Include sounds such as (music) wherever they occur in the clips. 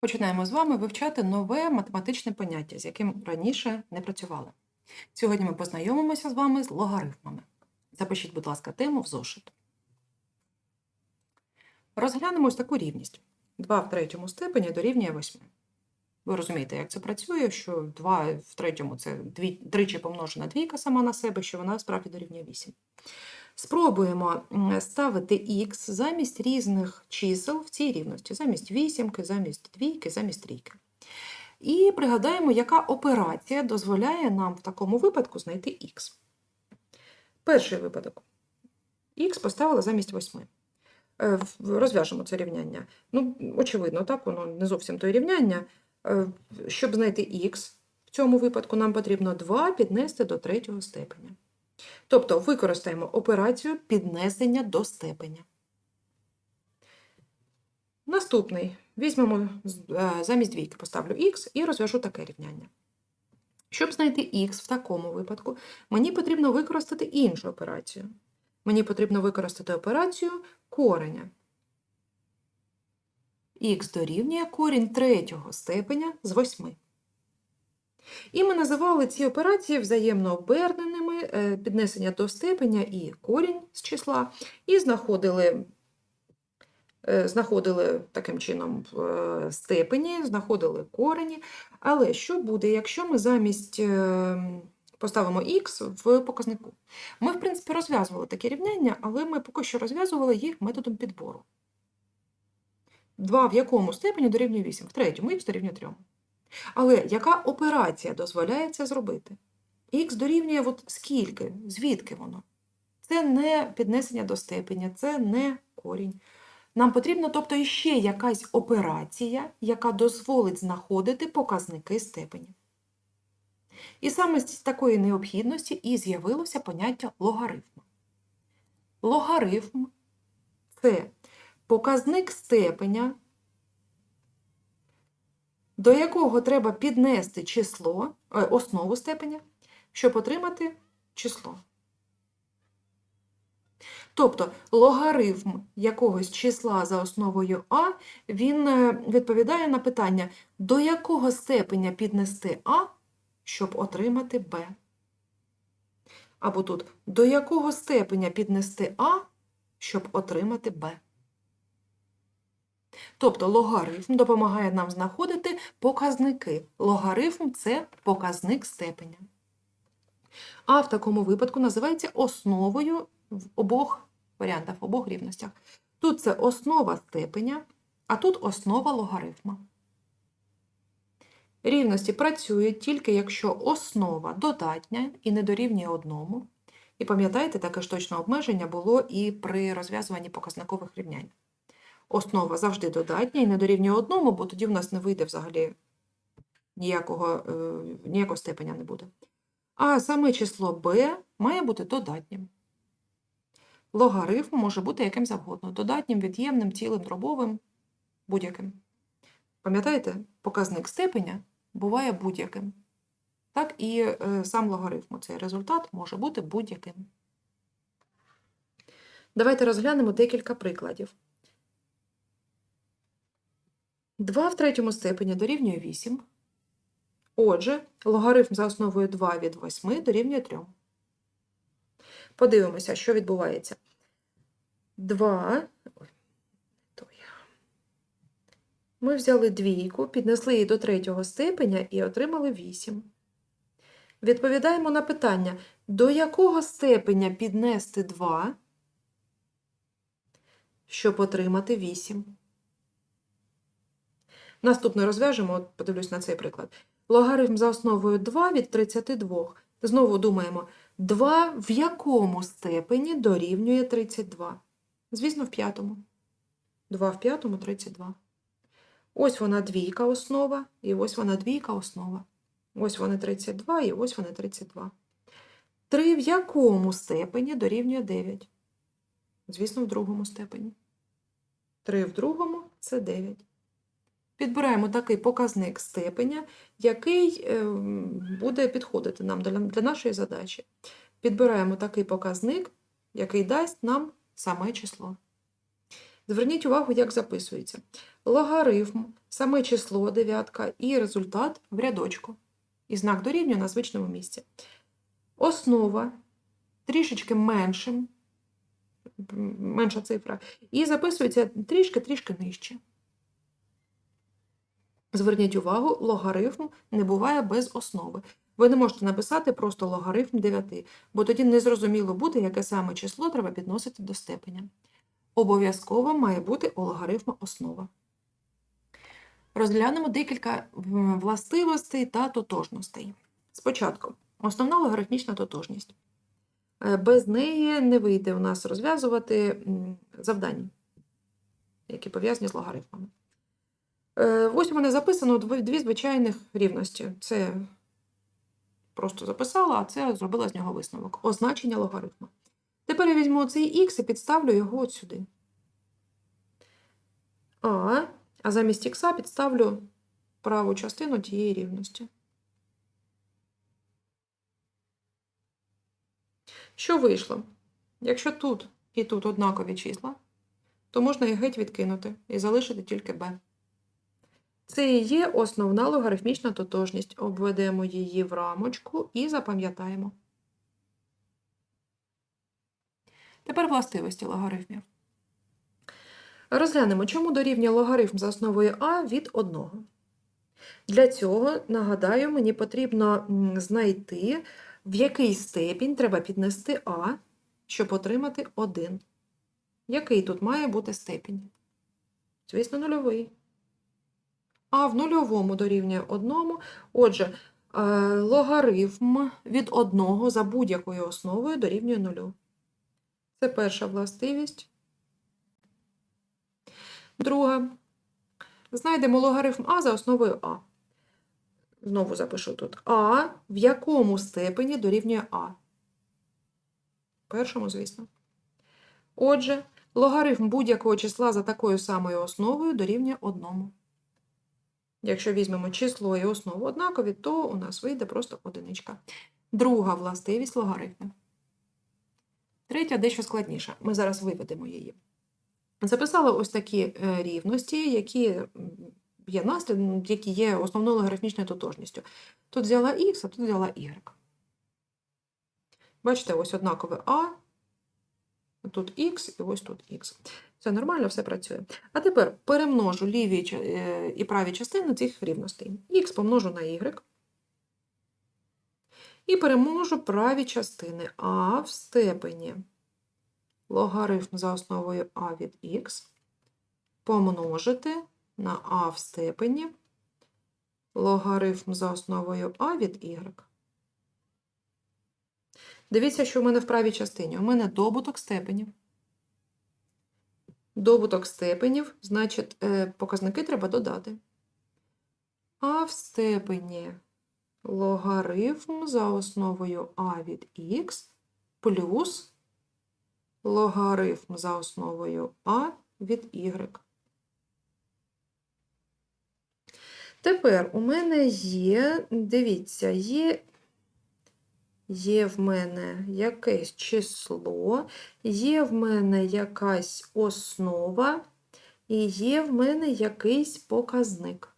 Починаємо з вами вивчати нове математичне поняття, з яким раніше не працювали. Сьогодні ми познайомимося з вами з логарифмами. Запишіть, будь ласка, тему в зошит. Розглянемо ось таку рівність. 2 в третьому степені дорівнює 8. Ви розумієте, як це працює, що 2 в третьому це дві, тричі помножена двійка сама на себе, що вона справді дорівнює 8. Спробуємо ставити х замість різних чисел в цій рівності, замість вісімки, замість двійки, замість трійки. І пригадаємо, яка операція дозволяє нам в такому випадку знайти х. Перший випадок. х поставила замість 8. Е, Розв'яжемо це рівняння. Ну, очевидно, так, воно не зовсім то рівняння. Е, Щоб знайти х, в цьому випадку нам потрібно 2 піднести до третього степеня. Тобто використаємо операцію піднесення до степеня. Наступний. Візьмемо е, замість двійки, поставлю х і розв'яжу таке рівняння. Щоб знайти х в такому випадку, мені потрібно використати іншу операцію. Мені потрібно використати операцію кореня. х дорівнює корінь третього степеня з 8. І ми називали ці операції взаємно оберненими, піднесення до степеня і корінь з числа, і знаходили, е, знаходили таким чином е, степені, знаходили корені. Але що буде, якщо ми замість е, поставимо х в показнику? Ми, в принципі, розв'язували такі рівняння, але ми поки що розв'язували їх методом підбору. 2 в якому степені дорівнює 8? В третьому х дорівнює 3. Але яка операція дозволяє це зробити? Х дорівнює от скільки? Звідки воно? Це не піднесення до степеня, це не корінь. Нам потрібна, тобто, іще якась операція, яка дозволить знаходити показники степені. І саме з такої необхідності і з'явилося поняття логарифму. Логарифм це показник степеня, до якого треба піднести число, е, основу степеня, щоб отримати число. Тобто логарифм якогось числа за основою А, він е, відповідає на питання, до якого степеня піднести А, щоб отримати Б. Або тут, до якого степеня піднести А, щоб отримати Б. Тобто логарифм допомагає нам знаходити показники. Логарифм це показник степеня. А в такому випадку називається основою в обох варіантах, в обох рівностях. Тут це основа степеня, а тут основа логарифма. Рівності працюють тільки якщо основа додатня і не дорівнює одному. І пам'ятаєте, таке ж точне обмеження було і при розв'язуванні показникових рівнянь основа завжди додатня і не дорівнює одному, бо тоді в нас не вийде взагалі ніякого, е, ніякого степеня не буде. А саме число b має бути додатнім. Логарифм може бути яким завгодно: додатнім, від'ємним, цілим, дробовим, будь-яким. Пам'ятаєте, показник степеня буває будь-яким. Так і е, сам логарифм, цей результат може бути будь-яким. Давайте розглянемо декілька прикладів. 2 в третьому степені дорівнює 8. Отже, логарифм за основою 2 від 8 дорівнює 3. Подивимося, що відбувається. 2. Ой, то я. Ми взяли двійку, піднесли її до третього степеня і отримали 8. Відповідаємо на питання, до якого степеня піднести 2, щоб отримати 8. Наступне розв'яжемо, подивлюсь на цей приклад. Логарифм за основою 2 від 32. Знову думаємо, 2 в якому степені дорівнює 32? Звісно, в п'ятому. 2 в п'ятому 32. Ось вона двійка основа, і ось вона двійка основа. Ось вони 32, і ось вони 32. 3 в якому степені дорівнює 9? Звісно, в другому степені. 3 в другому це 9. Підбираємо такий показник степеня, який е, буде підходити нам для, нашої задачі. Підбираємо такий показник, який дасть нам саме число. Зверніть увагу, як записується. Логарифм, саме число дев'ятка і результат в рядочку. І знак дорівнює на звичному місці. Основа трішечки меншим, менша цифра, і записується трішки-трішки нижче. Зверніть увагу, логарифм не буває без основи. Ви не можете написати просто логарифм 9, бо тоді незрозуміло буде, яке саме число треба підносити до степеня. Обов'язково має бути у логарифма основа. Розглянемо декілька властивостей та тотожностей. Спочатку, основна логарифмічна тотожність. Е, Без неї не вийде у нас розв'язувати завдання, які пов'язані з логарифмами. Е, Ось у мене записано дві, звичайних рівності. Це просто записала, а це зробила з нього висновок. Означення логарифму. Тепер я візьму цей х і підставлю його от сюди. А, а замість х підставлю праву частину тієї рівності. Що вийшло? Якщо тут і тут однакові числа, то можна їх геть відкинути і залишити тільки b. Це і є основна логарифмічна тотожність. Обведемо її в рамочку і запам'ятаємо. Тепер властивості логарифмів. Розглянемо, чому дорівнює логарифм за основою а від 1. Для цього, нагадаю, мені потрібно знайти, в який степінь треба піднести а, щоб отримати 1. Який тут має бути степінь? Звісно, нульовий. А в нульовому дорівнює 1. Отже, е, логарифм від 1 за будь-якою основою дорівнює 0. Це перша властивість. Друга. Знайдемо логарифм А за основою А. Знову запишу тут. А в якому степені дорівнює А? Першому, звісно. Отже, логарифм будь-якого числа за такою самою основою дорівнює 1. Якщо візьмемо число і основу однакові, то у нас вийде просто одиничка. Друга властивість логарифмів. Третя дещо складніша. Ми зараз виведемо її. Записала ось такі е, рівності, які є наслідком, які є основною логарифмічною тотожністю. Тут взяла х, а тут взяла y. Бачите, ось однакове а, тут х і ось тут х. Все нормально, все працює. А тепер перемножу ліві е, і праві частини цих рівностей. Х помножу на y. І перемножу праві частини а в степені логарифм за основою а від х помножити на а в степені логарифм за основою а від y. Дивіться, що в мене в правій частині. У мене добуток степенів. Добуток степенів, значить, е, показники треба додати. А в степені логарифм за основою а від х плюс логарифм за основою а від y. Тепер у мене є, дивіться, є, є в мене якесь число, є в мене якась основа, і є в мене якийсь показник.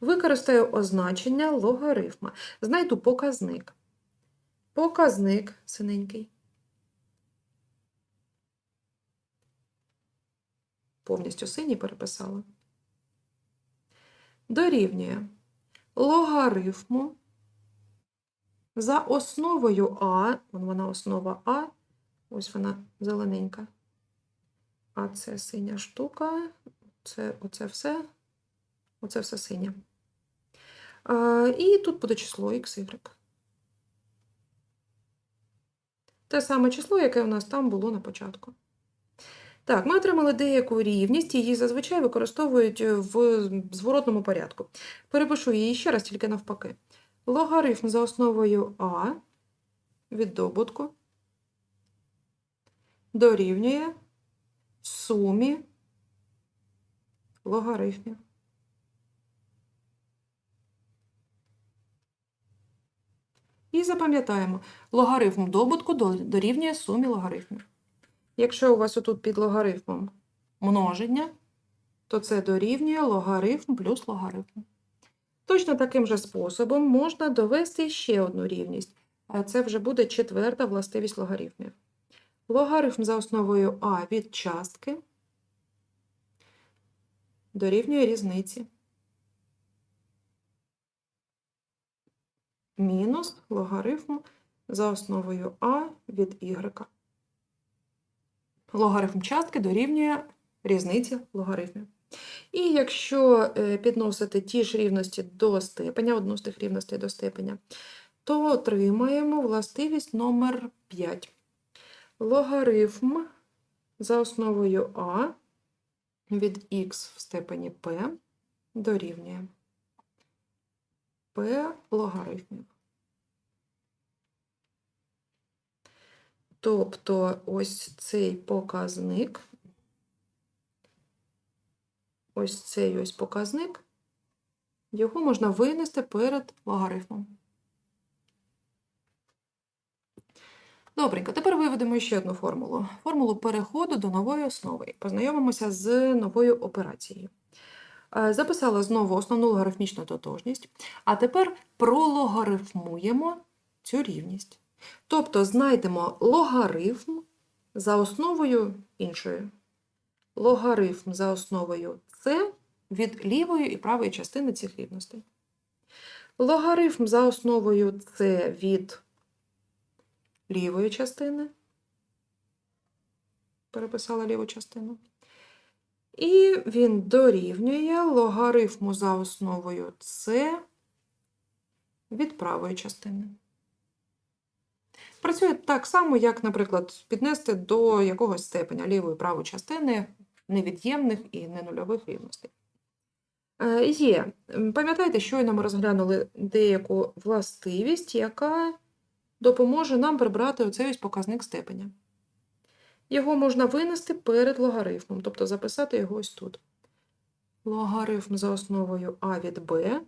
Використаю означення логарифма. Знайду показник. Показник синенький. Повністю синій переписала. Дорівнює логарифму за основою А, вон вона основа А, ось вона зелененька. А це синя штука, це оце все, оце все синє. І тут буде число xy. Те саме число, яке у нас там було на початку. Так, ми отримали деяку рівність, її зазвичай використовують в зворотному порядку. Перепишу її ще раз, тільки навпаки. Логарифм за основою А від добутку дорівнює сумі логарифмів. І запам'ятаємо, логарифм добутку дорівнює сумі логарифмів. Якщо у вас отут під логарифмом множення, то це дорівнює логарифм плюс логарифм. Точно таким же способом можна довести ще одну рівність, а це вже буде четверта властивість логарифмів. Логарифм за основою а від частки дорівнює різниці. Мінус логарифм за основою а від y. Логарифм частки дорівнює різниці логарифмів. І якщо е, підносити ті ж рівності до степеня, одну з тих рівностей до степеня, то отримаємо властивість номер 5. Логарифм за основою а від х в степені p дорівнює p логарифмів. Тобто ось цей показник, ось цей ось показник, його можна винести перед логарифмом. Добренько, тепер виведемо ще одну формулу. Формулу переходу до нової основи. Познайомимося з новою операцією. Е, Записала знову основну логарифмічну тотожність, а тепер прологарифмуємо цю рівність. Тобто знайдемо логарифм за основою іншої. Логарифм за основою С від лівої і правої частини цих рівностей. Логарифм за основою С від лівої частини. Переписала ліву частину. І він дорівнює логарифму за основою С від правої частини. Працює так само, як, наприклад, піднести до якогось степеня лівої правої частини невід'ємних і ненульових рівностей. Е, Є. Пам'ятаєте, щойно ми розглянули деяку властивість, яка допоможе нам прибрати оцей ось показник степеня. Його можна винести перед логарифмом, тобто записати його ось тут. Логарифм за основою А від Б.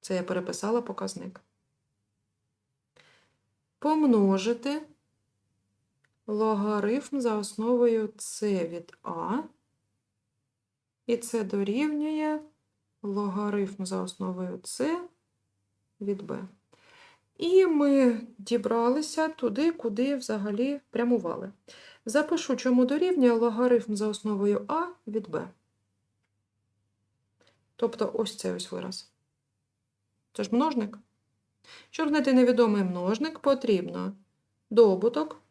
Це я переписала показник. Помножити логарифм за основою С від А. І це дорівнює логарифм за основою С від Б. І ми дібралися туди, куди взагалі прямували. Запишу, чому дорівнює логарифм за основою А від Б. Тобто ось цей ось вираз. Це ж множник. Щоб знайти невідомий множник, потрібно добуток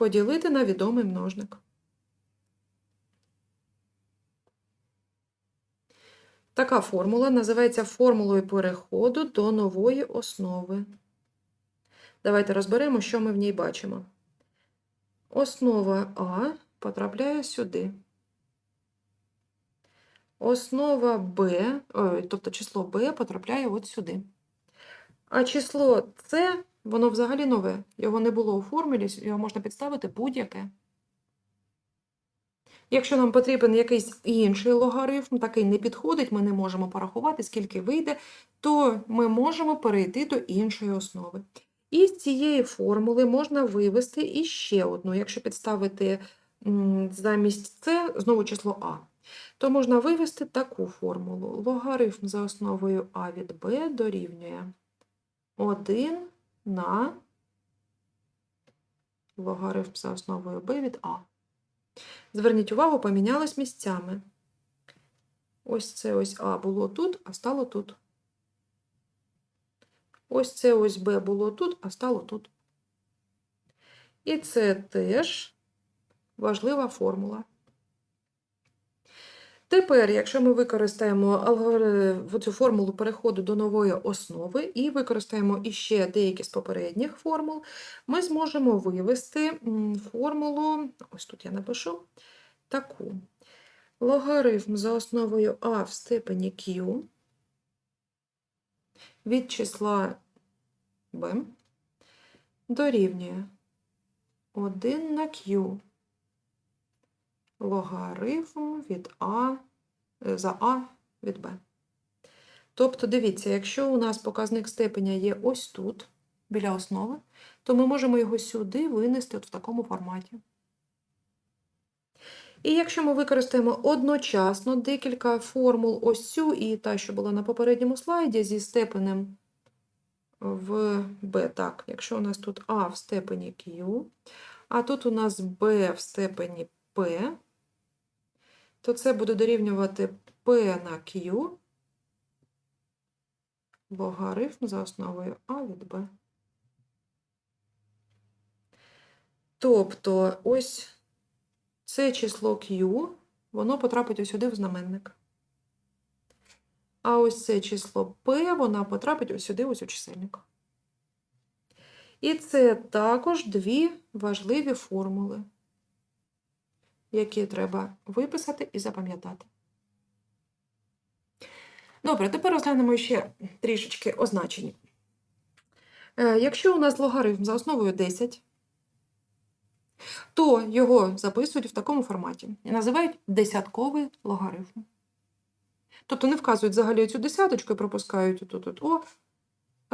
поділити на відомий множник. Така формула називається формулою переходу до нової основи. Давайте розберемо, що ми в ній бачимо. Основа А потрапляє сюди. Основа Б, тобто число Б потрапляє от сюди. А число С, воно взагалі нове. Його не було у формулі, його можна підставити будь-яке. Якщо нам потрібен якийсь інший логарифм, такий не підходить, ми не можемо порахувати, скільки вийде, то ми можемо перейти до іншої основи. І з цієї формули можна вивести іще одну, якщо підставити замість С знову число А, то можна вивести таку формулу. Логарифм за основою А від Б дорівнює 1 на логарифм за основою Б від А. Зверніть увагу, помінялись місцями. Ось це ось А було тут, а стало тут. Ось це ось Б було тут, а стало тут. І це теж важлива формула. Тепер, якщо ми використаємо цю формулу переходу до нової основи і використаємо іще деякі з попередніх формул, ми зможемо вивести формулу, ось тут я напишу, таку. Логарифм за основою А в степені Q від числа b дорівнює 1 на Q логарифм від А за А від Б. Тобто, дивіться, якщо у нас показник степеня є ось тут, біля основи, то ми можемо його сюди винести от в такому форматі. І якщо ми використаємо одночасно декілька формул, ось цю і та, що була на попередньому слайді, зі степенем в b, так, якщо у нас тут А в степені Q, а тут у нас b в степені P, то це буде дорівнювати P на Q, логарифм за основою А від B. Тобто ось це число Q, воно потрапить ось сюди в знаменник. А ось це число P, вона потрапить ось сюди, ось у чисельник. І це також дві важливі формули, які треба виписати і запам'ятати. Добре, тепер розглянемо ще трішечки означення. Е, Якщо у нас логарифм за основою 10, то його записують в такому форматі і називають десятковий логарифм. Тобто не вказують взагалі цю десяточку і пропускають тут от О,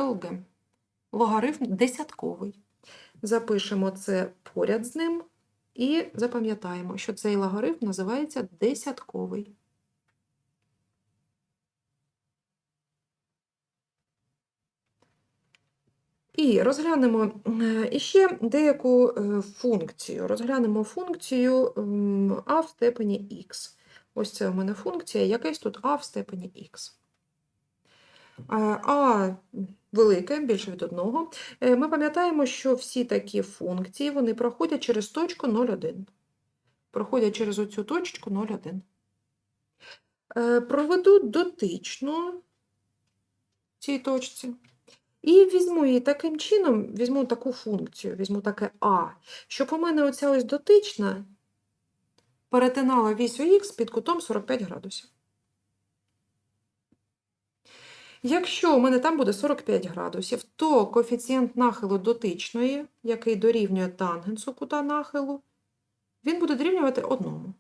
ЛГ. Логарифм десятковий. Запишемо це поряд з ним і запам'ятаємо, що цей логарифм називається десятковий. І розглянемо е, іще деяку е, функцію. Розглянемо функцію а в степені х. Ось це у мене функція, якась тут а в степені х. А велике, більше від одного. Е, Ми пам'ятаємо, що всі такі функції вони проходять через точку 0,1. Проходять через оцю точку 0,1. Е, Проведу дотичну цій точці. І візьму її таким чином, візьму таку функцію, візьму таке А, щоб у мене оця ось дотична перетинала вісь х під кутом 45 градусів. Якщо у мене там буде 45 градусів, то коефіцієнт нахилу дотичної, який дорівнює тангенсу кута нахилу, він буде дорівнювати одному.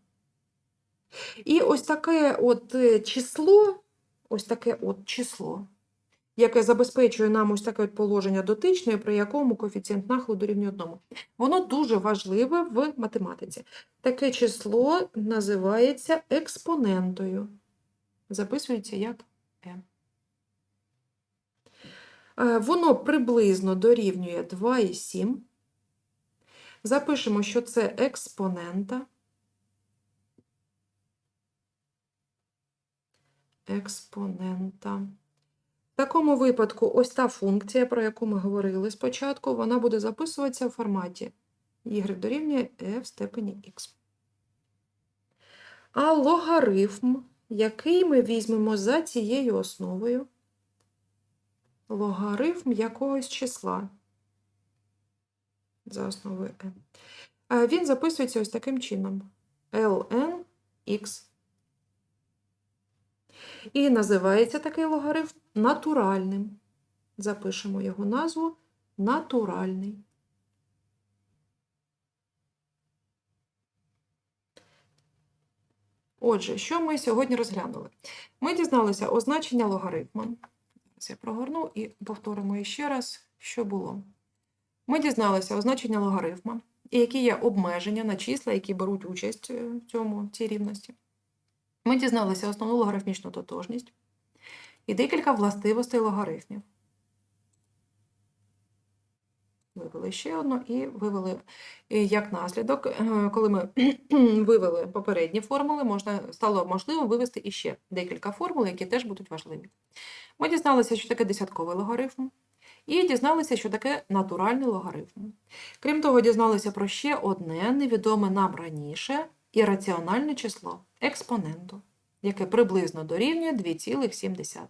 І ось таке от е, число, ось таке от число, яке забезпечує нам ось таке от положення дотичної, при якому коефіцієнт нахилу дорівнює одному. Воно дуже важливе в математиці. Таке число називається експонентою. Записується як m. Е, Воно приблизно дорівнює 2,7. Запишемо, що це експонента. Експонента. В такому випадку ось та функція, про яку ми говорили спочатку, вона буде записуватися в форматі y дорівнює e в степені x. А логарифм, який ми візьмемо за цією основою, логарифм якогось числа за основою n, він записується ось таким чином: ln x. І називається такий логарифм натуральним. Запишемо його назву натуральний. Отже, що ми сьогодні розглянули? Ми дізналися означення логарифма. Я прогорну і повторимо ще раз, що було. Ми дізналися означення логарифма, і які є обмеження на числа, які беруть участь в цьому, цій рівності. Ми дізналися основну логарифмічну тотожність і декілька властивостей логарифмів. Вивели ще одну і вивели і як наслідок, е, коли ми (clears throat) вивели попередні формули, можна, стало можливо вивести іще декілька формул, які теж будуть важливі. Ми дізналися, що таке десятковий логарифм, і дізналися, що таке натуральний логарифм. Крім того, дізналися про ще одне невідоме нам раніше ірраціональне число експоненту, яке приблизно дорівнює 2,7.